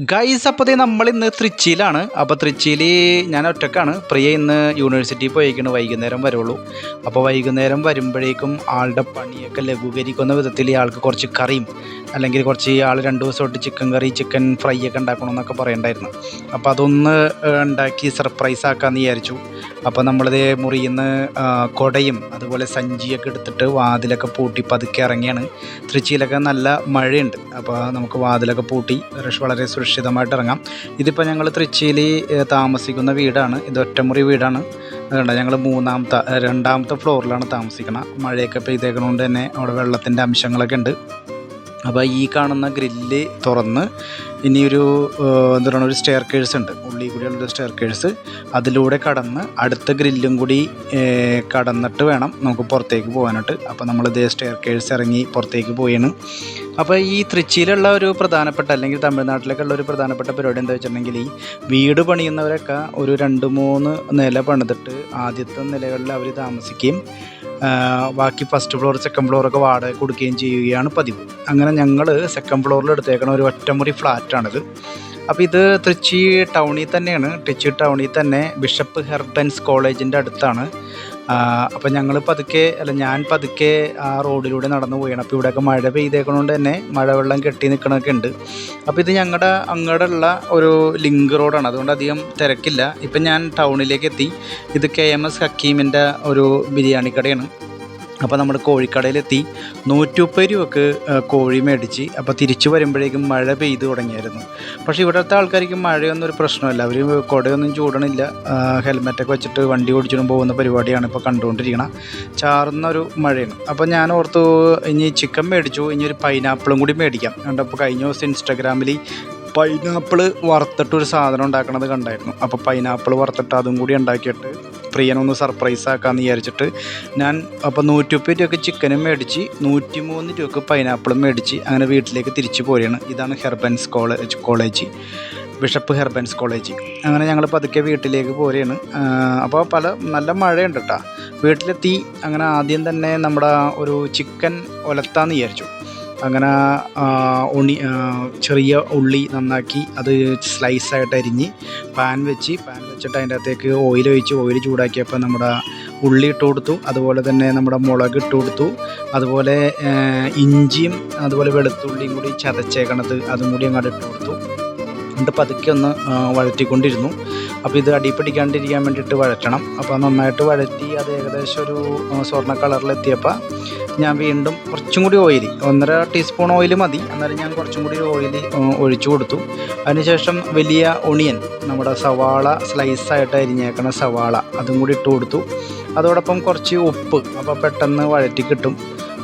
Guys അപ്പോൾ നമ്മൾ ഇന്ന് തൃച്ചിയിലാണ് അപ്പോൾ തൃച്ചിയിൽ ഞാൻ ഒറ്റക്കാണ്. പ്രിയ ഇന്ന് യൂണിവേഴ്സിറ്റി പോയേക്കാണ്. വൈകുന്നേരം വരുള്ളൂ. അപ്പോൾ വൈകുന്നേരം വരുമ്പോഴേക്കും ആളുടെ പണിയൊക്കെ ലഘൂകരിക്കുന്ന വിധത്തിൽ ഇയാൾക്ക് കുറച്ച് കറിയും അല്ലെങ്കിൽ കുറച്ച് ആൾ രണ്ട് ദിവസം തൊട്ട് ചിക്കൻ കറി ചിക്കൻ ഫ്രൈ ഒക്കെ ഉണ്ടാക്കണമെന്നൊക്കെ പറയണ്ടായിരുന്നു. അപ്പോൾ അതൊന്ന് ഉണ്ടാക്കി സർപ്രൈസ് ആക്കാമെന്ന് വിചാരിച്ചു. അപ്പോൾ നമ്മളിത് മുറിയിൽ നിന്ന് കൊടയും അതുപോലെ സഞ്ചിയൊക്കെ എടുത്തിട്ട് വാതിലൊക്കെ പൂട്ടി പതുക്കെ ഇറങ്ങിയാണ്. തൃശ്ശിയിലൊക്കെ നല്ല മഴയുണ്ട്. അപ്പോൾ നമുക്ക് വാതിലൊക്കെ പൂട്ടി വളരെ സുരക്ഷിതമായിട്ട് ഇറങ്ങാം. ഇതിപ്പോൾ ഞങ്ങൾ തൃശ്ശിയിൽ താമസിക്കുന്ന വീടാണ്. ഇത് ഒറ്റമുറി വീടാണ്. അതുകൊണ്ട് ഞങ്ങൾ മൂന്നാമത്തെ രണ്ടാമത്തെ ഫ്ലോറിലാണ് താമസിക്കുന്നത് മഴയൊക്കെ പെയ്തേക്കണോണ്ട് തന്നെ അവിടെ വെള്ളത്തിന്റെ അംശങ്ങളൊക്കെ ഉണ്ട്. അപ്പോൾ ഈ കാണുന്ന ഗ്രില്ല് തുറന്ന് ഇനിയൊരു എന്താ പറയുക ഒരു സ്റ്റെയർ കേഴ്സ് ഉണ്ട്. ഉള്ളിൽ ഉള്ള സ്റ്റെയർ കേഴ്സ് അതിലൂടെ കടന്ന് അടുത്ത ഗ്രില്ലും കൂടി കടന്നിട്ട് വേണം നമുക്ക് പുറത്തേക്ക് പോകാനായിട്ട്. അപ്പോൾ നമ്മൾ ഇതേ സ്റ്റെയർ കേഴ്സ് ഇറങ്ങി പുറത്തേക്ക് പോയാണ് അപ്പോൾ ഈ തൃച്ചിയിലുള്ള ഒരു പ്രധാനപ്പെട്ട അല്ലെങ്കിൽ തമിഴ്നാട്ടിലേക്കുള്ള ഒരു പ്രധാനപ്പെട്ട പരിപാടി എന്താ വെച്ചിട്ടുണ്ടെങ്കിൽ ഈ വീട് പണിയുന്നവരൊക്കെ ഒരു രണ്ട് മൂന്ന് നില പണിതിട്ട് ആദ്യത്തെ നിലകളിൽ അവർ താമസിക്കുകയും ബാക്കി ഫസ്റ്റ് ഫ്ലോർ സെക്കൻഡ് ഫ്ലോറൊക്കെ വാടക കൊടുക്കുകയും ചെയ്യുകയാണ് പതിവ്. അങ്ങനെ ഞങ്ങൾ സെക്കൻഡ് ഫ്ലോറിൽ എടുത്തേക്കണ ഒരു ഒറ്റമുറി ഫ്ലാറ്റാണിത് അപ്പോൾ ഇത് തൃച്ചി ടൗണിൽ തന്നെയാണ്. തൃച്ചി ടൗണിൽ തന്നെ ബിഷപ്പ് ഹെർബൻസ് കോളേജിന്റെ അടുത്താണ്. അപ്പോൾ ഞങ്ങൾ പതുക്കെ അല്ല ഞാൻ പതുക്കെ ആ റോഡിലൂടെ നടന്നു പോയാണ് അപ്പോൾ ഇവിടെയൊക്കെ മഴ പെയ്തേക്കണോണ്ട് തന്നെ മഴവെള്ളം കെട്ടി നിൽക്കണമൊക്കെ ഉണ്ട്. അപ്പോൾ ഇത് ഞങ്ങളുടെ അങ്ങോട്ടുള്ള ഒരു ലിങ്ക് റോഡാണ്. അതുകൊണ്ട് അധികം തിരക്കില്ല. ഇപ്പം ഞാൻ ടൗണിലേക്ക് എത്തി ഇത് കെ എം എസ് ഹക്കീമിന്റെ ഒരു ബിരിയാണി കടയാണ്. അപ്പോൾ നമ്മൾ കോഴിക്കടയിലെത്തി. നൂറ്റുപ്പത് രൂപക്ക് കോഴി മേടിച്ച് അപ്പോൾ തിരിച്ചു വരുമ്പോഴേക്കും മഴ പെയ്ത് തുടങ്ങിയായിരുന്നു. പക്ഷേ ഇവിടുത്തെ ആൾക്കാർക്ക് മഴയൊന്നും ഒരു പ്രശ്നമല്ല. അവർ കുടയൊന്നും ചൂടണില്ല. ഹെൽമെറ്റൊക്കെ വെച്ചിട്ട് വണ്ടി ഓടിച്ചിടും പോകുന്ന പരിപാടിയാണ് ഇപ്പോൾ കണ്ടുകൊണ്ടിരിക്കണം. ചാറുന്ന ഒരു മഴയാണ്. അപ്പോൾ ഞാൻ ഓർത്തു ഇനി ചിക്കൻ മേടിച്ചു ഇനി ഒരു പൈനാപ്പിളും കൂടി മേടിക്കാം. കണ്ടപ്പോൾ കഴിഞ്ഞ ദിവസം ഇൻസ്റ്റാഗ്രാമിൽ പൈനാപ്പിൾ വറുത്തിട്ട് ഒരു സാധനം ഉണ്ടാക്കണത് കണ്ടായിരുന്നു. അപ്പോൾ പൈനാപ്പിൾ വറുത്തിട്ട് അതും കൂടി ഉണ്ടാക്കിയിട്ട് പ്രിയനൊന്ന് സർപ്രൈസ് ആക്കാമെന്ന് വിചാരിച്ചിട്ട് ഞാൻ അപ്പോൾ നൂറ്റിമുപ്പത് രൂപയ്ക്ക് ചിക്കനും മേടിച്ച് നൂറ്റി മൂന്ന് രൂപയ്ക്ക് പൈനാപ്പിളും മേടിച്ച് അങ്ങനെ വീട്ടിലേക്ക് തിരിച്ചു പോരുകയാണ് ഇതാണ് Herbans college college bishop Herbans college അങ്ങനെ ഞങ്ങൾ പതുക്കെ വീട്ടിലേക്ക് പോരുകയാണ് അപ്പോൾ പല നല്ല മഴയുണ്ട് കേട്ടോ വീട്ടിലെത്തി അങ്ങനെ ആദ്യം തന്നെ നമ്മുടെ ഒരു ചിക്കൻ ഒലത്താന്ന് വിചാരിച്ചു. അങ്ങനെ ഉണി ചെറിയ ഉള്ളി നന്നാക്കി അത് സ്ലൈസായിട്ട് അരിഞ്ഞ് പാൻ വെച്ച് പാൻ വെച്ചിട്ട് അതിന്റെ അകത്തേക്ക് ഓയിൽ ഒഴിച്ച് ഓയിൽ ചൂടാക്കിയപ്പോൾ നമ്മുടെ ഉള്ളി ഇട്ട് കൊടുത്തു. അതുപോലെ തന്നെ നമ്മുടെ മുളക് ഇട്ട് കൊടുത്തു. അതുപോലെ ഇഞ്ചിയും അതുപോലെ വെളുത്തുള്ളിയും കൂടി ചതച്ചേക്കണത് അതും കൂടി അങ്ങോട്ട് ഇട്ട് കൊടുത്തു. എന്നിട്ട് പതുക്കെ ഒന്ന് വഴറ്റിക്കൊണ്ടിരുന്നു. അപ്പോൾ ഇത് അടി പിടിക്കാണ്ടിരിക്കാൻ വേണ്ടിയിട്ട് വഴറ്റണം. അപ്പോൾ നന്നായിട്ട് വഴറ്റി അത് ഏകദേശം ഒരു സ്വർണ കളറിലെത്തിയപ്പോൾ ഞാൻ വീണ്ടും കുറച്ചും കൂടി ഓയിൽ ഒന്നര ടീസ്പൂൺ ഓയിൽ മതി. അന്നേരം ഞാൻ കുറച്ചും കൂടി ഓയിൽ ഒഴിച്ചു കൊടുത്തു. അതിനുശേഷം വലിയ ഒണിയൻ നമ്മുടെ സവാള സ്ലൈസായിട്ട് അരിഞ്ഞേക്കണ സവാള അതും കൂടി ഇട്ട് കൊടുത്തു. അതോടൊപ്പം കുറച്ച് ഉപ്പ് അപ്പോൾ പെട്ടെന്ന് വഴറ്റി കിട്ടും.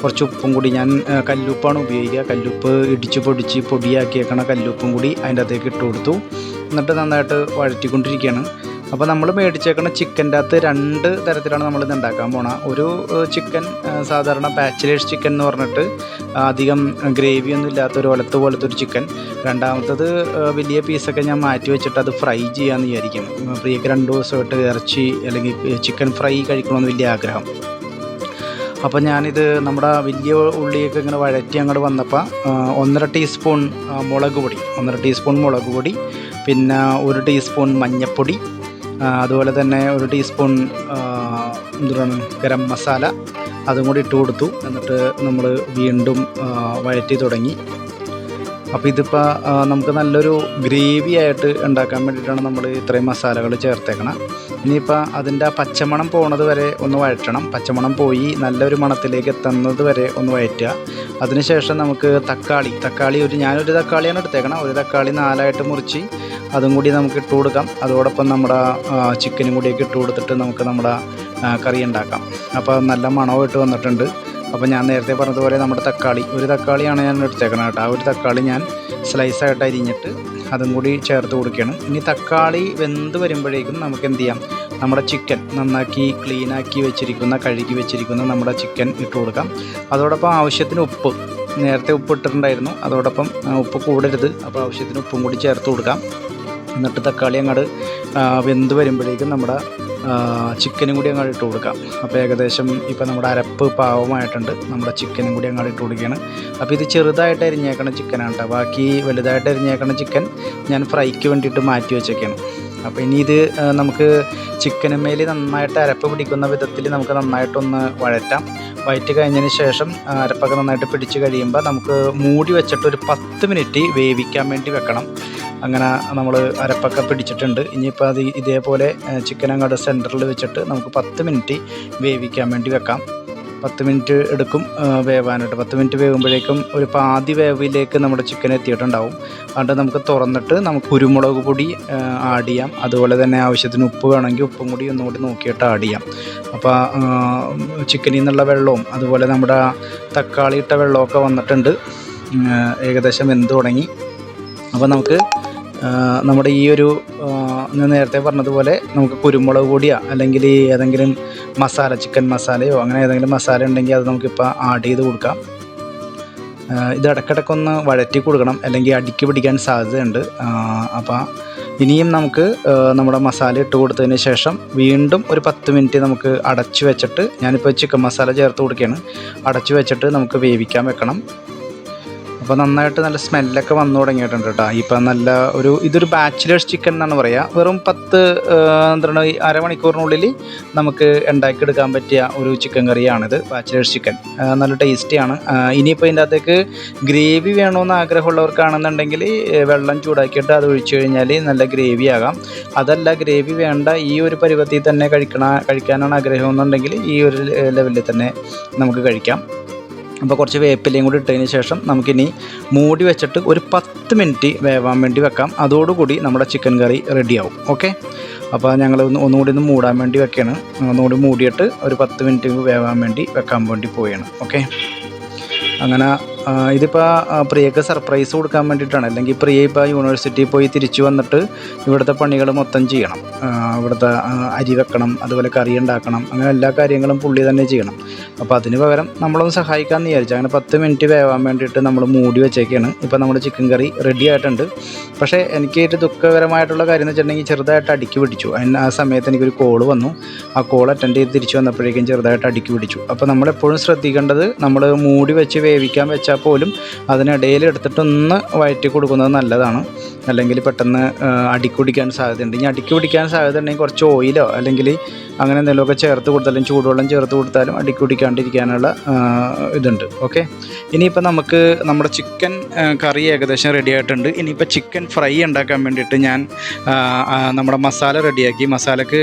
കുറച്ച് ഉപ്പും കൂടി ഞാൻ കല്ലുപ്പാണ് ഉപയോഗിക്കുക. കല്ലുപ്പ് ഇടിച്ച് പൊടിച്ച് പൊടിയാക്കിയേക്കണ കല്ലുപ്പും കൂടി അതിന്റെ അകത്തേക്ക് ഇട്ട് കൊടുത്തു. എന്നിട്ട് നന്നായിട്ട് വഴറ്റിക്കൊണ്ടിരിക്കുകയാണ്. അപ്പോൾ നമ്മൾ മേടിച്ചേക്കുന്ന ചിക്കന്റെ അകത്ത് രണ്ട് തരത്തിലാണ് നമ്മൾ ഇത് ഉണ്ടാക്കാൻ പോണ. ഒരു ചിക്കൻ സാധാരണ ബാച്ചിലേഴ്സ് ചിക്കൻ എന്ന് പറഞ്ഞിട്ട് അധികം ഗ്രേവി ഒന്നും ഇല്ലാത്ത ഒരു ഒലത്ത് പോലത്തെ ഒരു ചിക്കൻ രണ്ടാമത്തത് വലിയ പീസൊക്കെ ഞാൻ മാറ്റി വെച്ചിട്ട് അത് ഫ്രൈ ചെയ്യാമെന്ന് വിചാരിക്കും. പ്രിയക്ക് രണ്ട് ദിവസമായിട്ട് ഇറച്ചി അല്ലെങ്കിൽ ചിക്കൻ ഫ്രൈ കഴിക്കണമെന്ന് വലിയ ആഗ്രഹം. അപ്പോൾ ഞാനിത് നമ്മുടെ വലിയ ഉള്ളിയൊക്കെ ഇങ്ങനെ വഴറ്റി അങ്ങോട്ട് വന്നപ്പോൾ ഒന്നര ടീസ്പൂൺ മുളക് പൊടി. ഒന്നര ടീസ്പൂൺ മുളക് പൊടി. പിന്നെ ഒരു ടീസ്പൂൺ മഞ്ഞൾപ്പൊടി അതുപോലെ തന്നെ ഒരു ടീസ്പൂൺ എന്താണ് ഗരം മസാല അതും കൂടി ഇട്ട് കൊടുത്തു. എന്നിട്ട് നമ്മൾ വീണ്ടും വഴറ്റി തുടങ്ങി. അപ്പോൾ ഇതിപ്പോൾ നമുക്ക് നല്ലൊരു ഗ്രേവി ആയിട്ട് ഉണ്ടാക്കാൻ വേണ്ടിയിട്ടാണ് നമ്മൾ ഇത്രയും മസാലകൾ ചേർത്തേക്കണം. ഇനിയിപ്പോൾ അതിന്റെ ആ പച്ചമണം പോണത് വരെ ഒന്ന് വഴറ്റണം. പച്ചമണം പോയി നല്ലൊരു മണത്തിലേക്ക് എത്തുന്നത് വരെ ഒന്ന് വഴറ്റുക. അതിനുശേഷം നമുക്ക് തക്കാളി തക്കാളി ഒരു ഞാനൊരു തക്കാളിയാണ് എടുത്തേക്കണം. ഒരു തക്കാളി നാലായിട്ട് മുറിച്ച് അതും കൂടി നമുക്ക് ഇട്ട് കൊടുക്കാം. അതോടൊപ്പം നമ്മുടെ ചിക്കനും കൂടിയൊക്കെ ഇട്ട് കൊടുത്തിട്ട് നമുക്ക് നമ്മുടെ കറി ഉണ്ടാക്കാം. അപ്പോൾ നല്ല മണമായിട്ട് വന്നിട്ടുണ്ട്. അപ്പോൾ ഞാൻ നേരത്തെ പറഞ്ഞതുപോലെ നമ്മുടെ തക്കാളി ഒരു തക്കാളിയാണ് ഞാൻ എടുത്തേക്കണം കേട്ടോ. ആ ഒരു തക്കാളി ഞാൻ സ്ലൈസായിട്ട് അരിഞ്ഞിട്ട് അതും കൂടി ചേർത്ത് കൊടുക്കുകയാണ്. ഇനി തക്കാളി വെന്ത് വരുമ്പോഴേക്കും നമുക്ക് എന്ത് ചെയ്യാം? നമ്മുടെ ചിക്കൻ നന്നാക്കി ക്ലീനാക്കി വെച്ചിരിക്കുന്ന കഴുകി വെച്ചിരിക്കുന്ന നമ്മുടെ ചിക്കൻ ഇട്ട് കൊടുക്കാം. അതോടൊപ്പം ആവശ്യത്തിന് ഉപ്പ് നേരത്തെ ഉപ്പ് ഇട്ടിട്ടുണ്ടായിരുന്നു. അതോടൊപ്പം ഉപ്പ് കൂടരുത്. അപ്പോൾ ആവശ്യത്തിന് ഉപ്പും കൂടി ചേർത്ത് കൊടുക്കാം. എന്നിട്ട് തക്കാളി അങ്ങോട്ട് വെന്ത് വരുമ്പോഴേക്കും നമ്മുടെ ചിക്കനും കൂടി അങ്ങോട്ട് ഇട്ട് കൊടുക്കാം. അപ്പോൾ ഏകദേശം ഇപ്പോൾ നമ്മുടെ അരപ്പ് പാവമായിട്ടുണ്ട്. നമ്മുടെ ചിക്കനും കൂടി അങ്ങോട്ട് ഇട്ട് കൊടുക്കുകയാണ്. അപ്പോൾ ഇത് ചെറുതായിട്ട് അരിഞ്ഞേക്കണ ചിക്കനാണ് കേട്ടോ ബാക്കി വലുതായിട്ട് അരിഞ്ഞേക്കണ ചിക്കൻ ഞാൻ ഫ്രൈക്ക് വേണ്ടിയിട്ട് മാറ്റി വെച്ചേക്കാണ്. അപ്പോൾ ഇനി ഇത് നമുക്ക് ചിക്കനുമേൽ നന്നായിട്ട് അരപ്പ് പിടിക്കുന്ന വിധത്തിൽ നമുക്ക് നന്നായിട്ടൊന്ന് വഴറ്റാം. വയറ്റ് കഴിഞ്ഞതിന് ശേഷം അരപ്പൊക്കെ നന്നായിട്ട് പിടിച്ച് കഴിയുമ്പോൾ നമുക്ക് മൂടി വെച്ചിട്ട് ഒരു പത്ത് മിനിറ്റ് വേവിക്കാൻ വേണ്ടി വെക്കണം. അങ്ങനെ നമ്മൾ അരപ്പൊക്കെ പിടിച്ചിട്ടുണ്ട്. ഇനിയിപ്പോൾ അത് ഇതേപോലെ ചിക്കൻ അങ്ങോട്ട് സെന്ററിൽ വെച്ചിട്ട് നമുക്ക് പത്ത് മിനിറ്റ് വേവിക്കാൻ വേണ്ടി വെക്കാം. പത്ത് മിനിറ്റ് എടുക്കും വേവാനായിട്ട്. പത്ത് മിനിറ്റ് വേവുമ്പോഴേക്കും ഒരു പാതി വേവിലേക്ക് നമ്മുടെ ചിക്കൻ എത്തിയിട്ടുണ്ടാവും. അതുകൊണ്ട് നമുക്ക് തുറന്നിട്ട് നമുക്ക് കുരുമുളക് പൊടി ആഡ് ചെയ്യാം. അതുപോലെ തന്നെ ആവശ്യത്തിന് ഉപ്പ് വേണമെങ്കിൽ ഉപ്പും കൂടി ഒന്നും കൂടി നോക്കിയിട്ട് ആഡ് ചെയ്യാം. അപ്പോൾ ചിക്കനിൽ നിന്നുള്ള വെള്ളവും അതുപോലെ നമ്മുടെ തക്കാളി ഇട്ട വെള്ളമൊക്കെ വന്നിട്ടുണ്ട്. ഏകദേശം വെന്ത് തുടങ്ങി. അപ്പോൾ നമുക്ക് നമ്മുടെ ഈ ഒരു ഞാൻ നേരത്തെ പറഞ്ഞതുപോലെ നമുക്ക് കുരുമുളക് പൊടിയോ അല്ലെങ്കിൽ ഏതെങ്കിലും മസാല ചിക്കൻ മസാലയോ അങ്ങനെ ഏതെങ്കിലും മസാല ഉണ്ടെങ്കിൽ അത് നമുക്കിപ്പോൾ ആഡ് ചെയ്ത് കൊടുക്കാം. ഇത് ഇടയ്ക്കിടയ്ക്കൊന്ന് വഴറ്റി കൊടുക്കണം അല്ലെങ്കിൽ അടിക്ക് പിടിക്കാൻ സാധ്യതയുണ്ട്. അപ്പോൾ ഇനിയും നമുക്ക് നമ്മുടെ മസാല ഇട്ട് കൊടുത്തതിന് ശേഷം വീണ്ടും ഒരു പത്ത് മിനിറ്റ് നമുക്ക് അടച്ചു വെച്ചിട്ട് ഞാനിപ്പോൾ ചിക്കൻ മസാല ചേർത്ത് കൊടുക്കുകയാണ്. അടച്ചു വെച്ചിട്ട് നമുക്ക് വേവിക്കാൻ വെക്കണം. അപ്പോൾ നന്നായിട്ട് നല്ല സ്മെല്ലൊക്കെ വന്നു തുടങ്ങിയിട്ടുണ്ട് കേട്ടോ. ഇപ്പം നല്ല ഒരു ഇതൊരു ബാച്ചിലേഴ്സ് ചിക്കൻ എന്നാണ് പറയുക വെറും പത്ത് എന്താണ് അരമണിക്കൂറിനുള്ളിൽ നമുക്ക് ഉണ്ടാക്കിയെടുക്കാൻ പറ്റിയ ഒരു ചിക്കൻ കറിയാണിത് ബാച്ചിലേഴ്സ് ചിക്കൻ നല്ല ടേസ്റ്റിയാണ് ഇനിയിപ്പോൾ ഇതിന്റെ അകത്തേക്ക് ഗ്രേവി വേണമെന്ന് ആഗ്രഹമുള്ളവർക്കാണെന്നുണ്ടെങ്കിൽ വെള്ളം ചൂടാക്കിയിട്ട് അത് ഒഴിച്ചു കഴിഞ്ഞാൽ നല്ല ഗ്രേവി ആകാം. അതല്ല ഗ്രേവി വേണ്ട ഈ ഒരു പരുവത്തിൽ തന്നെ കഴിക്കണ കഴിക്കാനാണ് ആഗ്രഹം എന്നുണ്ടെങ്കിൽ ഈ ഒരു ലെവലിൽ തന്നെ നമുക്ക് കഴിക്കാം. അപ്പോൾ കുറച്ച് വേപ്പിലയും കൂടി ഇട്ടതിന് ശേഷം നമുക്കിനി മൂടി വെച്ചിട്ട് ഒരു പത്ത് മിനിറ്റ് വേവാൻ വേണ്ടി വെക്കാം. അതോടുകൂടി നമ്മുടെ ചിക്കൻ കറി റെഡിയാവും ഓക്കെ അപ്പോൾ ഞങ്ങൾ ഒന്ന് ഒന്നുകൂടി ഒന്ന് മൂടാൻ വേണ്ടി വെക്കുകയാണ് ഒന്നുകൂടി മൂടിയിട്ട് ഒരു പത്ത് മിനിറ്റ് വേവാൻ വേണ്ടി വെക്കാൻ വേണ്ടി പോവുകയാണ് ഓക്കെ അങ്ങനെ ഇതിപ്പോൾ പ്രിയക്ക് സർപ്രൈസ് കൊടുക്കാൻ വേണ്ടിയിട്ടാണ്. അല്ലെങ്കിൽ പ്രിയ ഇപ്പോൾ യൂണിവേഴ്സിറ്റിയിൽ പോയി തിരിച്ചു വന്നിട്ട് ഇവിടുത്തെ പണികൾ മൊത്തം ചെയ്യണം. ഇവിടുത്തെ അരി വെക്കണം അതുപോലെ കറി ഉണ്ടാക്കണം അങ്ങനെ എല്ലാ കാര്യങ്ങളും പുള്ളി തന്നെ ചെയ്യണം. അപ്പോൾ അതിന് പകരം നമ്മളൊന്ന് സഹായിക്കാമെന്ന് വിചാരിച്ചു. അങ്ങനെ പത്ത് മിനിറ്റ് വേവാൻ വേണ്ടിയിട്ട് നമ്മൾ മൂടി വെച്ചേക്കാണ്. ഇപ്പോൾ നമ്മുടെ ചിക്കൻ കറി റെഡി ആയിട്ടുണ്ട്. പക്ഷേ എനിക്ക് ഏറ്റവും ദുഃഖകരമായിട്ടുള്ള കാര്യം എന്ന് വെച്ചിട്ടുണ്ടെങ്കിൽ ചെറുതായിട്ട് അടുക്കി പിടിച്ചു. അതിന് ആ സമയത്ത് എനിക്കൊരു കോൾ വന്നു. ആ കോൾ അറ്റൻഡ് ചെയ്ത് തിരിച്ചു വന്നപ്പോഴേക്കും ചെറുതായിട്ട് അടുക്കി പിടിച്ചു. അപ്പോൾ നമ്മളെപ്പോഴും ശ്രദ്ധിക്കേണ്ടത് നമ്മൾ മൂടി വെച്ച് വേവിക്കാൻ വെച്ചാൽ പോലും അതിനിടയിൽ എടുത്തിട്ടൊന്ന് വയറ്റി കൊടുക്കുന്നത് നല്ലതാണ്. അല്ലെങ്കിൽ പെട്ടെന്ന് അടിക്ക് പിടിക്കാൻ സാധ്യതയുണ്ട്. ഇനി അടിക്ക് പിടിക്കാൻ സാധ്യത ഉണ്ടെങ്കിൽ കുറച്ച് ഓയിലോ അല്ലെങ്കിൽ അങ്ങനെ എന്തെങ്കിലുമൊക്കെ ചേർത്ത് കൊടുത്താലും ചൂടുവെള്ളം ചേർത്ത് കൊടുത്താലും അടിക്ക് പിടിക്കാണ്ടിരിക്കാനുള്ള ഇതുണ്ട്. ഓക്കെ? ഇനിയിപ്പോൾ നമുക്ക് നമ്മുടെ ചിക്കൻ കറി ഏകദേശം റെഡി ആയിട്ടുണ്ട്. ഇനിയിപ്പോൾ ചിക്കൻ ഫ്രൈ ഉണ്ടാക്കാൻ വേണ്ടിയിട്ട് ഞാൻ നമ്മുടെ മസാല റെഡിയാക്കി മസാലക്ക്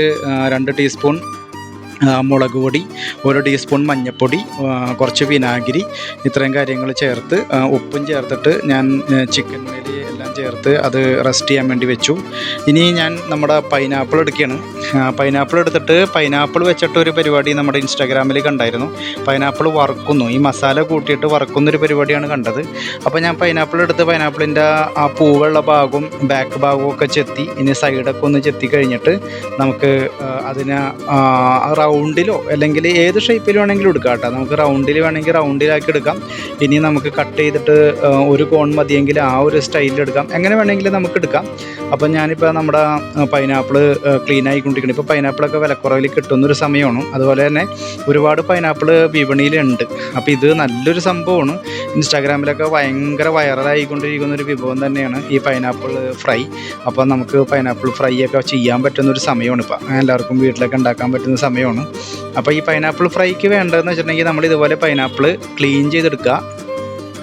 രണ്ട് ടീസ്പൂൺ മുളക് പൊടി ഒരു ടീസ്പൂൺ മഞ്ഞൾപ്പൊടി കുറച്ച് വിനാഗിരി ഇത്രയും കാര്യങ്ങൾ ചേർത്ത് ഉപ്പും ചേർത്തിട്ട് ഞാൻ ചിക്കൻ മേലി എല്ലാം ചേർത്ത് അത് റെസ്റ്റ് ചെയ്യാൻ വേണ്ടി വെച്ചു. ഇനി ഞാൻ നമ്മുടെ പൈനാപ്പിൾ എടുക്കുകയാണ്. പൈനാപ്പിൾ എടുത്തിട്ട് പൈനാപ്പിൾ വെച്ചിട്ട് ഒരു പരിപാടി നമ്മുടെ ഇൻസ്റ്റാഗ്രാമിൽ കണ്ടായിരുന്നു. പൈനാപ്പിൾ വറുക്കുന്നു. ഈ മസാല കൂട്ടിയിട്ട് വറുക്കുന്നൊരു പരിപാടിയാണ് കണ്ടത്. അപ്പോൾ ഞാൻ പൈനാപ്പിൾ എടുത്ത് പൈനാപ്പിളിന്റെ ആ പൂവുള്ള ഭാഗവും ബാക്ക് ഭാഗവും ഒക്കെ ചെത്തി ഇനി സൈഡൊക്കെ ഒന്ന് ചെത്തി കഴിഞ്ഞിട്ട് നമുക്ക് അതിനെ റൗണ്ടിലോ അല്ലെങ്കിൽ ഏത് ഷേപ്പിൽ വേണമെങ്കിലും എടുക്കാം കേട്ടോ. നമുക്ക് റൗണ്ടിൽ വേണമെങ്കിൽ റൗണ്ടിലാക്കി എടുക്കാം. ഇനി നമുക്ക് കട്ട് ചെയ്തിട്ട് ഒരു കോൺ മതിയെങ്കിൽ ആ ഒരു സ്റ്റൈലിൽ എടുക്കാം. എങ്ങനെ വേണമെങ്കിലും നമുക്ക് എടുക്കാം. അപ്പം ഞാനിപ്പോൾ നമ്മുടെ പൈനാപ്പിൾ ക്ലീൻ ആയിക്കൊണ്ടിരിക്കണം. ഇപ്പോൾ പൈനാപ്പിളൊക്കെ വിലക്കുറവിൽ കിട്ടുന്നൊരു സമയമാണ്. അതുപോലെ തന്നെ ഒരുപാട് പൈനാപ്പിൾ വിപണിയിലുണ്ട്. അപ്പോൾ ഇത് നല്ലൊരു സംഭവമാണ്. ഇൻസ്റ്റാഗ്രാമിലൊക്കെ ഭയങ്കര വൈറലായിക്കൊണ്ടിരിക്കുന്ന ഒരു വിഭവം തന്നെയാണ് ഈ പൈനാപ്പിൾ ഫ്രൈ അപ്പോൾ നമുക്ക് പൈനാപ്പിൾ ഫ്രൈ ഒക്കെ ചെയ്യാൻ പറ്റുന്ന ഒരു സമയമാണ് ഇപ്പോൾ എല്ലാവർക്കും വീട്ടിലൊക്കെ ഉണ്ടാക്കാൻ പറ്റുന്ന സമയമാണ്. അപ്പോൾ ഈ പൈനാപ്പിൾ ഫ്രൈക്ക് വേണ്ടതെന്ന് വെച്ചിട്ടുണ്ടെങ്കിൽ നമ്മൾ ഇതുപോലെ പൈനാപ്പിൾ ക്ലീൻ ചെയ്തെടുക്കുക.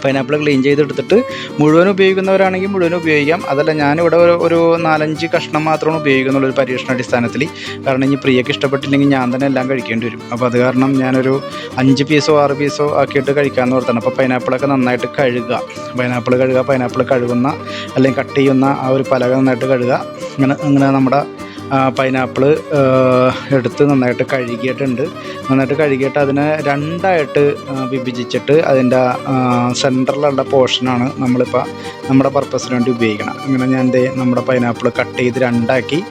പൈനാപ്പിൾ ക്ലീൻ ചെയ്തെടുത്തിട്ട് മുഴുവൻ ഉപയോഗിക്കുന്നവരാണെങ്കിൽ മുഴുവൻ ഉപയോഗിക്കാം. അതല്ല ഞാനിവിടെ ഒരു ഒരു നാലഞ്ച് കഷ്ണം മാത്രമാണ് ഉപയോഗിക്കുന്നുള്ളൂ ഒരു പരീക്ഷണാടിസ്ഥാനത്തിൽ. കാരണം ഇനി പ്രിയക്ക് ഇഷ്ടപ്പെട്ടില്ലെങ്കിൽ ഞാൻ തന്നെ എല്ലാം കഴിക്കേണ്ടി വരും. അപ്പോൾ അത് കാരണം ഞാനൊരു അഞ്ച് പീസോ ആറ് പീസോ ആക്കിയിട്ട് കഴിക്കാമെന്ന് ഓർത്താണ്. അപ്പോൾ പൈനാപ്പിളൊക്കെ നന്നായിട്ട് കഴുകുക. പൈനാപ്പിൾ കഴുകുക പൈനാപ്പിൾ കഴുകുന്ന അല്ലെങ്കിൽ കട്ട് ചെയ്യുന്ന ആ ഒരു പലക നന്നായിട്ട് കഴുകുക. അങ്ങനെ അങ്ങനെ നമ്മുടെ പൈനാപ്പിൾ എടുത്ത് നന്നായിട്ട് കഴുകിയിട്ടുണ്ട്. നന്നായിട്ട് കഴുകിയിട്ട് അതിനെ രണ്ടായിട്ട് വിഭജിച്ചിട്ട് അതിന്റെ സെന്ററിലുള്ള പോർഷനാണ് നമ്മളിപ്പോൾ നമ്മുടെ പർപ്പസിന് വേണ്ടി ഉപയോഗിക്കണം. അങ്ങനെ ഞാൻ ദേ നമ്മുടെ പൈനാപ്പിൾ കട്ട് ചെയ്ത് രണ്ടാക്കി.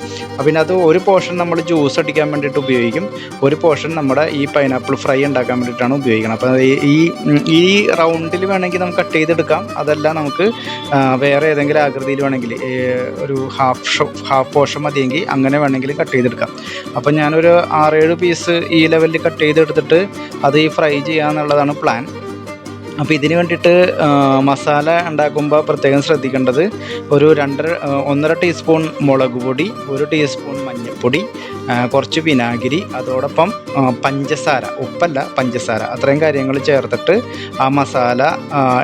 പിന്നെ അത് ഒരു പോർഷൻ നമ്മൾ ജ്യൂസ് അടിക്കാൻ വേണ്ടിയിട്ട് ഉപയോഗിക്കും. ഒരു പോർഷൻ നമ്മുടെ ഈ പൈനാപ്പിൾ ഫ്രൈ ഉണ്ടാക്കാൻ വേണ്ടിയിട്ടാണ് ഉപയോഗിക്കുന്നത് അപ്പോൾ ഈ- ഈ റൗണ്ടിൽ വേണമെങ്കിൽ നമുക്ക് കട്ട് ചെയ്തെടുക്കാം. അതല്ല നമുക്ക് വേറെ ഏതെങ്കിലും ആകൃതിയിൽ വേണമെങ്കിൽ ഒരു ഹാഫ് ഹാഫ് പോർഷൻ മതിയെങ്കിൽ അങ്ങനെ വേണമെങ്കിൽ കട്ട് ചെയ്തെടുക്കാം. അപ്പം ഞാനൊരു ആറേഴ് പീസ് ഈ ലെവലിൽ കട്ട് ചെയ്തെടുത്തിട്ട് അത് ഈ ഫ്രൈ ചെയ്യാന്നുള്ളതാണ് പ്ലാൻ അപ്പോൾ ഇതിന് വേണ്ടിയിട്ട് മസാല ഉണ്ടാക്കുമ്പോൾ പ്രത്യേകം ശ്രദ്ധിക്കേണ്ടത് ഒരു രണ്ടര ഒന്നര ടീസ്പൂൺ മുളക് പൊടി ഒരു ടീസ്പൂൺ മഞ്ഞൾപ്പൊടി കുറച്ച് വിനാഗിരി അതോടൊപ്പം പഞ്ചസാര ഉപ്പല്ല പഞ്ചസാര. അത്രയും കാര്യങ്ങൾ ചേർത്തിട്ട് ആ മസാല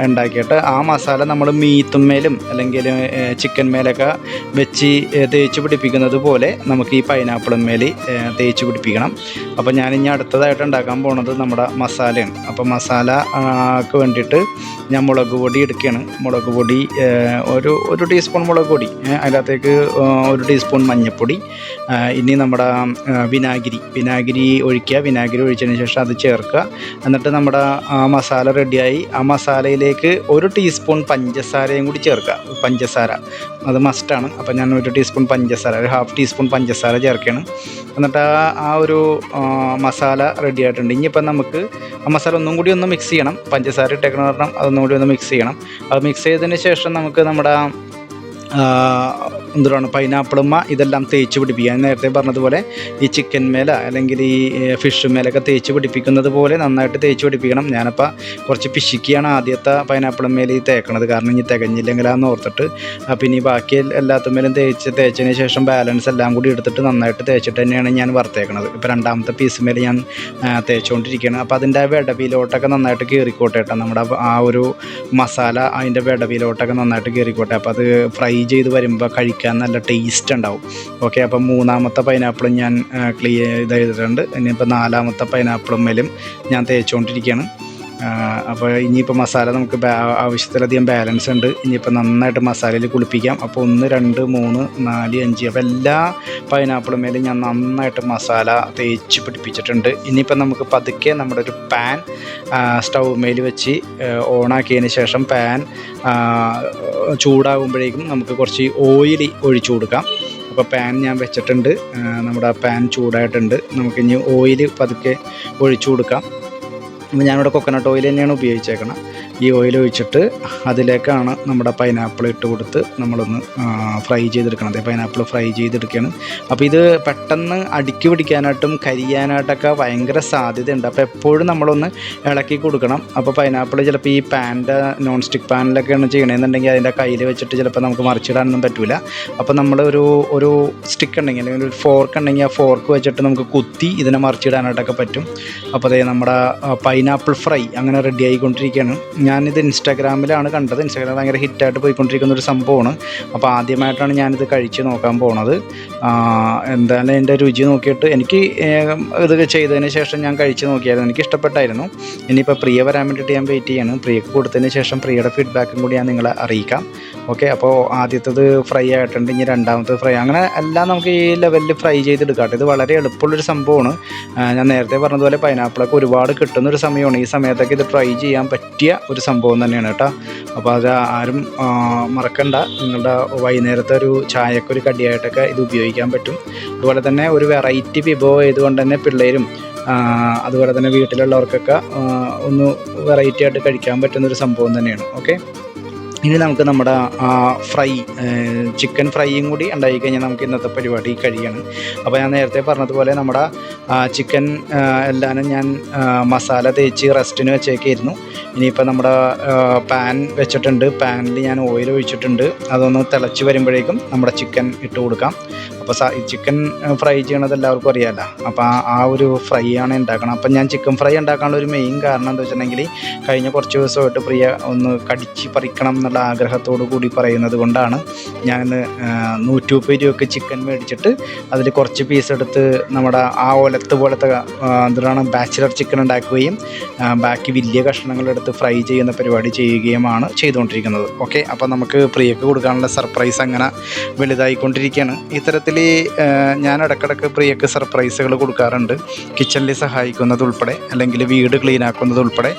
ഉണ്ടാക്കിയിട്ട് ആ മസാല നമ്മൾ മീത്തുമ്മേലും അല്ലെങ്കിൽ ചിക്കൻ മേലൊക്കെ വെച്ച് തേച്ച് പിടിപ്പിക്കുന്നത് പോലെ നമുക്ക് ഈ പൈനാപ്പിളുമ്മേൽ തേച്ച് പിടിപ്പിക്കണം. അപ്പോൾ ഞാൻ ഇനി അടുത്തതായിട്ട് ഉണ്ടാക്കാൻ പോണത് നമ്മുടെ മസാലയാണ്. അപ്പോൾ മസാലക്ക് വേണ്ടിയിട്ട് ഞാൻ മുളക് പൊടി എടുക്കുകയാണ് മുളക് പൊടി ഒരു ഒരു ടീസ്പൂൺ മുളക് പൊടി. അതിനകത്തേക്ക് ഒരു ടീസ്പൂൺ മഞ്ഞൾപ്പൊടി ഇനി നമ്മുടെ വിനാഗിരി. വിനാഗിരി ഒഴിക്കുക. വിനാഗിരി ഒഴിച്ചതിന് ശേഷം അത് ചേർക്കുക. എന്നിട്ട് നമ്മുടെ ആ മസാല റെഡിയായി ആ മസാലയിലേക്ക് ഒരു ടീസ്പൂൺ പഞ്ചസാരയും കൂടി ചേർക്കുക. പഞ്ചസാര. അത് മസ്റ്റാണ് അപ്പോൾ ഞാൻ ഒരു ടീസ്പൂൺ പഞ്ചസാര ഒരു ഹാഫ് ടീസ്പൂൺ പഞ്ചസാര ചേർക്കുകയാണ്. എന്നിട്ട് ആ ആ ഒരു മസാല റെഡി ആയിട്ടുണ്ട്. ഇനിയിപ്പം നമുക്ക് ആ മസാല ഒന്നും കൂടി ഒന്ന് മിക്സ് ചെയ്യണം. പഞ്ചസാര ഇട്ടേക്കണ കാരണം അതൊന്നും കൂടി ഒന്ന് മിക്സ് ചെയ്യണം. അത് മിക്സ് ചെയ്തതിന് ശേഷം നമുക്ക് നമ്മുടെ ആ, എന്തുവാണ് പൈനാപ്പിളുമ്മ ഇതെല്ലാം തേച്ച് പിടിപ്പിക്കുക? നേരത്തെ പറഞ്ഞതുപോലെ ഈ ചിക്കൻ മേല അല്ലെങ്കിൽ ഈ ഫിഷ് മേലൊക്കെ തേച്ച് പിടിപ്പിക്കുന്നത് പോലെ നന്നായിട്ട് തേച്ച് പിടിപ്പിക്കണം. ഞാനപ്പോൾ കുറച്ച് പിശിക്കിയാണ് ആദ്യത്തെ പൈനാപ്പിളും മേലെ ഈ തേക്കണത്. കാരണം ഇനി തികഞ്ഞില്ലെങ്കിലാന്ന് ഓർത്തിട്ട് പിന്നെ ഈ ബാക്കി എല്ലാത്തുമേലും തേച്ച് തേച്ചതിന് ശേഷം ബാലൻസ് എല്ലാം കൂടി എടുത്തിട്ട് നന്നായിട്ട് തേച്ചിട്ട് തന്നെയാണ് ഞാൻ വറുത്തേക്കണത്. ഇപ്പോൾ രണ്ടാമത്തെ പീസ് മേലെ ഞാൻ തേച്ചുകൊണ്ടിരിക്കുകയാണ് അപ്പോൾ അതിന്റെ വിടവിലോട്ടൊക്കെ നന്നായിട്ട് കയറിക്കോട്ടെ കേട്ടോ. നമ്മുടെ ആ ഒരു മസാല അതിന്റെ വിടവിലോട്ടൊക്കെ നന്നായിട്ട് കീറിക്കോട്ടെ. അപ്പോൾ അത് ഫ്രൈ ചെയ്ത് വരുമ്പോൾ കഴിക്കാൻ നല്ല ടേസ്റ്റ് ഉണ്ടാവും. ഓക്കെ അപ്പം മൂന്നാമത്തെ പൈനാപ്പിളും ഞാൻ ക്ലിയർ ഇതായിട്ടുണ്ട് ഇനിയിപ്പോൾ നാലാമത്തെ പൈനാപ്പിളും മേലും ഞാൻ തേച്ചുകൊണ്ടിരിക്കുകയാണ്. അപ്പോൾ ഇനിയിപ്പോൾ മസാല നമുക്ക് ആവശ്യത്തിലധികം ബാലൻസ് ഉണ്ട്. ഇനിയിപ്പോൾ നന്നായിട്ട് മസാലയിൽ കുളിപ്പിക്കാം. അപ്പോൾ ഒന്ന് രണ്ട് മൂന്ന് നാല് അഞ്ച് അപ്പോൾ എല്ലാ പൈനാപ്പിളും മേലും ഞാൻ നന്നായിട്ട് മസാല തേച്ച് പിടിപ്പിച്ചിട്ടുണ്ട്. ഇനിയിപ്പോൾ നമുക്ക് പതുക്കെ നമ്മുടെ ഒരു പാൻ സ്റ്റൗ മേൽ വെച്ച് ഓണാക്കിയതിന് ശേഷം പാൻ ചൂടാകുമ്പോഴേക്കും നമുക്ക് കുറച്ച് ഓയിൽ ഒഴിച്ചു കൊടുക്കാം. അപ്പോൾ പാൻ ഞാൻ വെച്ചിട്ടുണ്ട്. ആ, നമ്മുടെ പാൻ ചൂടായിട്ടുണ്ട്. നമുക്കിനി ഓയിൽ പതുക്കെ ഒഴിച്ചു കൊടുക്കാം. ഞാനിവിടെ കൊക്കനട്ട് ഓയിൽ തന്നെയാണ് ഉപയോഗിച്ചേക്കണം. ഈ ഓയിൽ ഒഴിച്ചിട്ട് അതിലേക്കാണ് നമ്മുടെ പൈനാപ്പിൾ ഇട്ട് കൊടുത്ത് നമ്മളൊന്ന് ഫ്രൈ ചെയ്തെടുക്കണം അതെ പൈനാപ്പിൾ ഫ്രൈ ചെയ്തെടുക്കുകയാണ്. അപ്പോൾ ഇത് പെട്ടെന്ന് അടുക്കി പിടിക്കാനായിട്ടും കരിയാനായിട്ടൊക്കെ ഭയങ്കര സാധ്യതയുണ്ട്. അപ്പോൾ എപ്പോഴും നമ്മളൊന്ന് ഇളക്കി കൊടുക്കണം. അപ്പോൾ പൈനാപ്പിൾ ചിലപ്പോൾ ഈ പാന്റെ നോൺ സ്റ്റിക്ക് പാനിലൊക്കെയാണ് ചെയ്യണമെന്നുണ്ടെങ്കിൽ അതിന്റെ കയ്യിൽ വെച്ചിട്ട് ചിലപ്പോൾ നമുക്ക് മറിച്ചിടാനൊന്നും പറ്റില്ല അപ്പോൾ നമ്മൾ ഒരു ഒരു സ്റ്റിക്ക് ഉണ്ടെങ്കിൽ അല്ലെങ്കിൽ ഒരു ഫോർക്ക് ഉണ്ടെങ്കിൽ ആ ഫോർക്ക് വെച്ചിട്ട് നമുക്ക് കുത്തി ഇതിനെ മറിച്ചിടാനായിട്ടൊക്കെ പറ്റും. അപ്പോൾ അതേ നമ്മുടെ പൈനാപ്പിൾ ഫ്രൈ അങ്ങനെ റെഡി ആയിക്കൊണ്ടിരിക്കുകയാണ്. ഞാനിത് ഇൻസ്റ്റാഗ്രാമിലാണ് കണ്ടത്. ഇൻസ്റ്റാഗ്രാം ഭയങ്കര ഹിറ്റായിട്ട് പോയിക്കൊണ്ടിരിക്കുന്ന ഒരു സംഭവമാണ്. അപ്പോൾ ആദ്യമായിട്ടാണ് ഞാനിത് കഴിച്ച് നോക്കാൻ പോണത്. എന്തായാലും എന്റെ രുചി നോക്കിയിട്ട് എനിക്ക് ഇത് ചെയ്തതിന് ശേഷം ഞാൻ കഴിച്ച് നോക്കിയായിരുന്നു. എനിക്ക് ഇഷ്ടപ്പെട്ടായിരുന്നു. ഇനിയിപ്പോൾ പ്രിയ വരാൻ വേണ്ടിയിട്ട് ഞാൻ വെയിറ്റ് ചെയ്യാണ്. പ്രിയക്ക് കൊടുത്തതിന് ശേഷം പ്രിയയുടെ ഫീഡ്ബാക്കും കൂടി ഞാൻ നിങ്ങളെ അറിയിക്കാം. ഓക്കെ അപ്പോൾ ആദ്യത്തത് ഫ്രൈ ആയിട്ടുണ്ട് ഇനി രണ്ടാമത്തത് ഫ്രൈ അങ്ങനെ എല്ലാം നമുക്ക് ഈ ലെവലിൽ ഫ്രൈ ചെയ്തെടുക്കാം ഇത് വളരെ എളുപ്പമുള്ളൊരു സംഭവമാണ്. ഞാൻ നേരത്തെ പറഞ്ഞതുപോലെ പൈനാപ്പിളൊക്കെ ഒരുപാട് കിട്ടുന്നൊരു സമയമാണ്. ഈ സമയത്തൊക്കെ ഇത് ഫ്രൈ ചെയ്യാൻ പറ്റിയ ഒരു സംഭവം തന്നെയാണ് കേട്ടോ. അപ്പോൾ അത് ആരും മറക്കണ്ട. നിങ്ങളുടെ വൈകുന്നേരത്തെ ഒരു ചായക്കൊരു കടിയായിട്ടൊക്കെ ഇത് ഉപയോഗിക്കാൻ പറ്റും. അതുപോലെ തന്നെ ഒരു വെറൈറ്റി വിഭവം ആയതുകൊണ്ട് തന്നെ പിള്ളേരും അതുപോലെ തന്നെ വീട്ടിലുള്ളവർക്കൊക്കെ ഒന്ന് വെറൈറ്റി ആയിട്ട് കഴിക്കാൻ പറ്റുന്ന ഒരു സംഭവം തന്നെയാണ്. ഓക്കെ? ഇനി നമുക്ക് നമ്മുടെ ഫ്രൈ ചിക്കൻ ഫ്രൈയും കൂടി ഉണ്ടായി കഴിഞ്ഞാൽ നമുക്ക് ഇന്നത്തെ പരിപാടി കഴിയാണ്. അപ്പോൾ ഞാൻ നേരത്തെ പറഞ്ഞതുപോലെ നമ്മുടെ ചിക്കൻ എല്ലാനും ഞാൻ മസാല തേച്ച് റെസ്റ്റിന് വെച്ചേക്കായിരുന്നു. ഇനിയിപ്പോൾ നമ്മുടെ പാൻ വെച്ചിട്ടുണ്ട്. പാനിൽ ഞാൻ ഓയിൽ ഒഴിച്ചിട്ടുണ്ട്. അതൊന്ന് തിളച്ച് വരുമ്പോഴേക്കും നമ്മുടെ ചിക്കൻ ഇട്ട് കൊടുക്കാം. അപ്പോൾ ചിക്കൻ ഫ്രൈ ചെയ്യണത് എല്ലാവർക്കും അറിയാമല്ലോ അപ്പോൾ ആ ഒരു ഫ്രൈ ആണ് ഉണ്ടാക്കണം അപ്പം ഞാൻ ചിക്കൻ ഫ്രൈ ഉണ്ടാക്കാനുള്ള ഒരു മെയിൻ കാരണം എന്താ വെച്ചിട്ടുണ്ടെങ്കിൽ കഴിഞ്ഞ കുറച്ച് ദിവസമായിട്ട് പ്രിയ ഒന്ന് കടിച്ച് പറിക്കണം എന്നുള്ള ആഗ്രഹത്തോടു കൂടി പറയുന്നത് കൊണ്ടാണ് ഞാനിന്ന് നൂറ്റി മുപ്പത് രൂപയ്ക്ക് ചിക്കൻ മേടിച്ചിട്ട് അതിൽ കുറച്ച് പീസ് എടുത്ത് നമ്മുടെ ആ ഒലത്ത് പോലത്തെ എന്താണ് ബാച്ചിലർ ചിക്കൻ ഉണ്ടാക്കുകയും ബാക്കി വലിയ കഷ്ണങ്ങൾ എടുത്ത് ഫ്രൈ ചെയ്യുന്ന പരിപാടി ചെയ്യുകയുമാണ് ചെയ്തുകൊണ്ടിരിക്കുന്നത്. ഓക്കെ അപ്പോൾ നമുക്ക് പ്രിയക്ക് കൊടുക്കാനുള്ള സർപ്രൈസ് അങ്ങനെ വലുതായിക്കൊണ്ടിരിക്കുകയാണ് ഇത്തരത്തിൽ ബേസിക്കലി ഞാൻ ഇടക്കിടക്ക് പ്രിയക്ക് സർപ്രൈസുകൾ കൊടുക്കാറുണ്ട്. കിച്ചണിൽ സഹായിക്കുന്നത് ഉൾപ്പെടെ അല്ലെങ്കിൽ വീട് ക്ലീൻ ആക്കുന്നത് ഉൾപ്പെടെ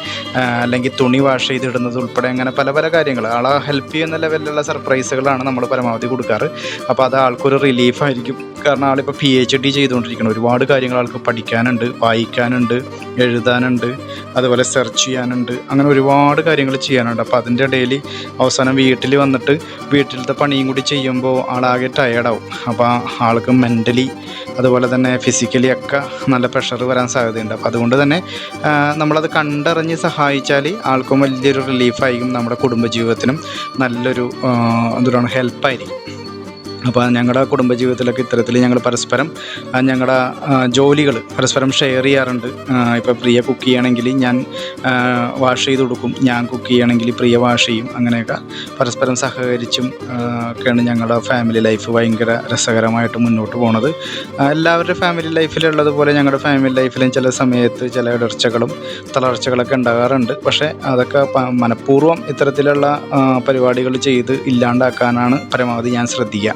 അല്ലെങ്കിൽ തുണി വാഷ് ചെയ്തിടുന്നത് ഉൾപ്പെടെ അങ്ങനെ പല പല കാര്യങ്ങൾ. ആളെ ഹെൽപ്പ് ചെയ്യുന്ന ലെവലിലുള്ള സർപ്രൈസുകളാണ് നമ്മൾ പരമാവധി കൊടുക്കാറ്. അപ്പോൾ അത് ആൾക്കൊരു റിലീഫായിരിക്കും കാരണം ആളിപ്പോൾ പി എച്ച് ഡി ചെയ്തുകൊണ്ടിരിക്കണം ഒരുപാട് കാര്യങ്ങൾ ആൾക്ക് പഠിക്കാനുണ്ട് വായിക്കാനുണ്ട് എഴുതാനുണ്ട് അതുപോലെ സെർച്ച് ചെയ്യാനുണ്ട് അങ്ങനെ ഒരുപാട് കാര്യങ്ങൾ ചെയ്യാനുണ്ട്. അപ്പോൾ അതിന്റെ ഇടയിൽ അവസാനം വീട്ടിൽ വന്നിട്ട് വീട്ടിലത്തെ പണിയും കൂടി ചെയ്യുമ്പോൾ ആളാകെ ടയേർഡാവും അപ്പോൾ ആൾക്ക് മെന്റലി അതുപോലെ തന്നെ ഫിസിക്കലി ഒക്കെ നല്ല പ്രഷർ വരാൻ സാധ്യതയുണ്ട്. അപ്പോൾ അതുകൊണ്ട് തന്നെ നമ്മളത് കണ്ടറിഞ്ഞ് സഹായിച്ചാൽ ആൾക്കും വലിയൊരു റിലീഫായിരിക്കും നമ്മുടെ കുടുംബജീവിതത്തിനും നല്ലൊരു എന്തുകൊണ്ടാണ് ഹെൽപ്പായിരിക്കും അപ്പോൾ ഞങ്ങളുടെ കുടുംബജീവിതത്തിലൊക്കെ ഇത്തരത്തിൽ ഞങ്ങൾ പരസ്പരം ഞങ്ങളുടെ ജോലികൾ പരസ്പരം ഷെയർ ചെയ്യാറുണ്ട്. ഇപ്പോൾ പ്രിയ കുക്ക് ചെയ്യണമെങ്കിൽ ഞാൻ വാഷ് ചെയ്ത് കൊടുക്കും. ഞാൻ കുക്ക് ചെയ്യണമെങ്കിൽ പ്രിയ വാഷ് ചെയ്യും. അങ്ങനെയൊക്കെ പരസ്പരം സഹകരിച്ചും ഒക്കെയാണ് ഞങ്ങളുടെ ഫാമിലി ലൈഫ് ഭയങ്കര രസകരമായിട്ട് മുന്നോട്ട് പോണത്. എല്ലാവരുടെ ഫാമിലി ലൈഫിലുള്ളതുപോലെ ഞങ്ങളുടെ ഫാമിലി ലൈഫിലും ചില സമയത്ത് ചില ഇടർച്ചകളും തളർച്ചകളൊക്കെ ഉണ്ടാകാറുണ്ട്. പക്ഷേ അതൊക്കെ മനഃപൂർവം ഇത്തരത്തിലുള്ള പരിപാടികൾ ചെയ്ത് ഇല്ലാണ്ടാക്കാനാണ് പരമാവധി ഞാൻ ശ്രദ്ധിക്കുക.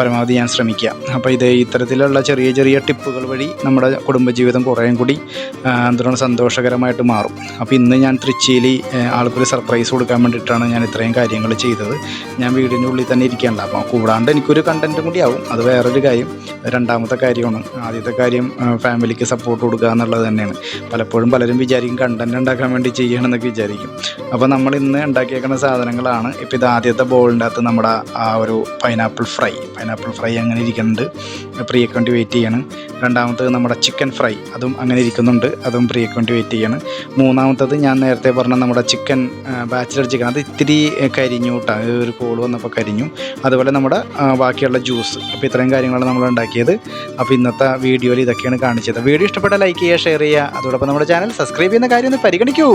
പരമാവധി ഞാൻ ശ്രമിക്കുക. അപ്പോൾ ഇത് ഇത്തരത്തിലുള്ള ചെറിയ ചെറിയ ടിപ്പുകൾ വഴി നമ്മുടെ കുടുംബജീവിതം കുറേയും കൂടി എന്തുകൊണ്ട് സന്തോഷകരമായിട്ട് മാറും. അപ്പോൾ ഇന്ന് ഞാൻ തൃച്ചിയിൽ ആൾക്കൊരു സർപ്രൈസ് കൊടുക്കാൻ വേണ്ടിയിട്ടാണ് ഞാൻ ഇത്രയും കാര്യങ്ങൾ ചെയ്തത്. ഞാൻ വീടിന്റെ ഉള്ളിൽ തന്നെ ഇരിക്കേണ്ട. അപ്പോൾ കൂടാണ്ട് എനിക്കൊരു കണ്ടന്റും കൂടി ആവും. അത് വേറൊരു കാര്യം. രണ്ടാമത്തെ കാര്യമാണ്. ആദ്യത്തെ കാര്യം ഫാമിലിക്ക് സപ്പോർട്ട് കൊടുക്കുക എന്നുള്ളത് തന്നെയാണ്. പലപ്പോഴും പലരും വിചാരിക്കും കണ്ടന്റ് ഉണ്ടാക്കാൻ വേണ്ടി ചെയ്യണമെന്നൊക്കെ വിചാരിക്കും. അപ്പോൾ നമ്മൾ ഇന്ന് ഉണ്ടാക്കിയേക്കുന്ന സാധനങ്ങളാണ്. ഇപ്പോൾ ഇത് ആദ്യത്തെ ബോളിന്റെ അകത്ത് നമ്മുടെ ആ ഒരു പൈനാപ്പിൾ ഫ്രൈ ഫ്രൈ അങ്ങനെ ഇരിക്കുന്നുണ്ട്. പ്രിയക്ക് വേണ്ടി വെയിറ്റ് ചെയ്യണം. രണ്ടാമത്തത് നമ്മുടെ ചിക്കൻ ഫ്രൈ അതും അങ്ങനെ ഇരിക്കുന്നുണ്ട്. അതും പ്രിയക്ക് വേണ്ടി വെയിറ്റ് ചെയ്യണം. മൂന്നാമത്തത് ഞാൻ നേരത്തെ പറഞ്ഞ നമ്മുടെ ചിക്കൻ ബാച്ചിലർ ചിക്കൻ അത് ഇത്തിരി കരിഞ്ഞു കേട്ടോ ഒരു കോൾ വന്നപ്പോൾ കരിഞ്ഞു. അതുപോലെ നമ്മുടെ ബാക്കിയുള്ള ജ്യൂസ് അപ്പോൾ ഇത്രയും കാര്യങ്ങളാണ് നമ്മൾ ഉണ്ടാക്കിയത്. അപ്പോൾ ഇന്നത്തെ വീഡിയോയിൽ ഇതൊക്കെയാണ് കാണിച്ചത്. വീഡിയോ ഇഷ്ടപ്പെട്ടാൽ ലൈക്ക് ചെയ്യുക ഷെയർ ചെയ്യുക. അതോടൊപ്പം നമ്മുടെ ചാനൽ സബ്സ്ക്രൈബ് ചെയ്യുന്ന കാര്യം ഒന്ന് പരിഗണിക്കൂ.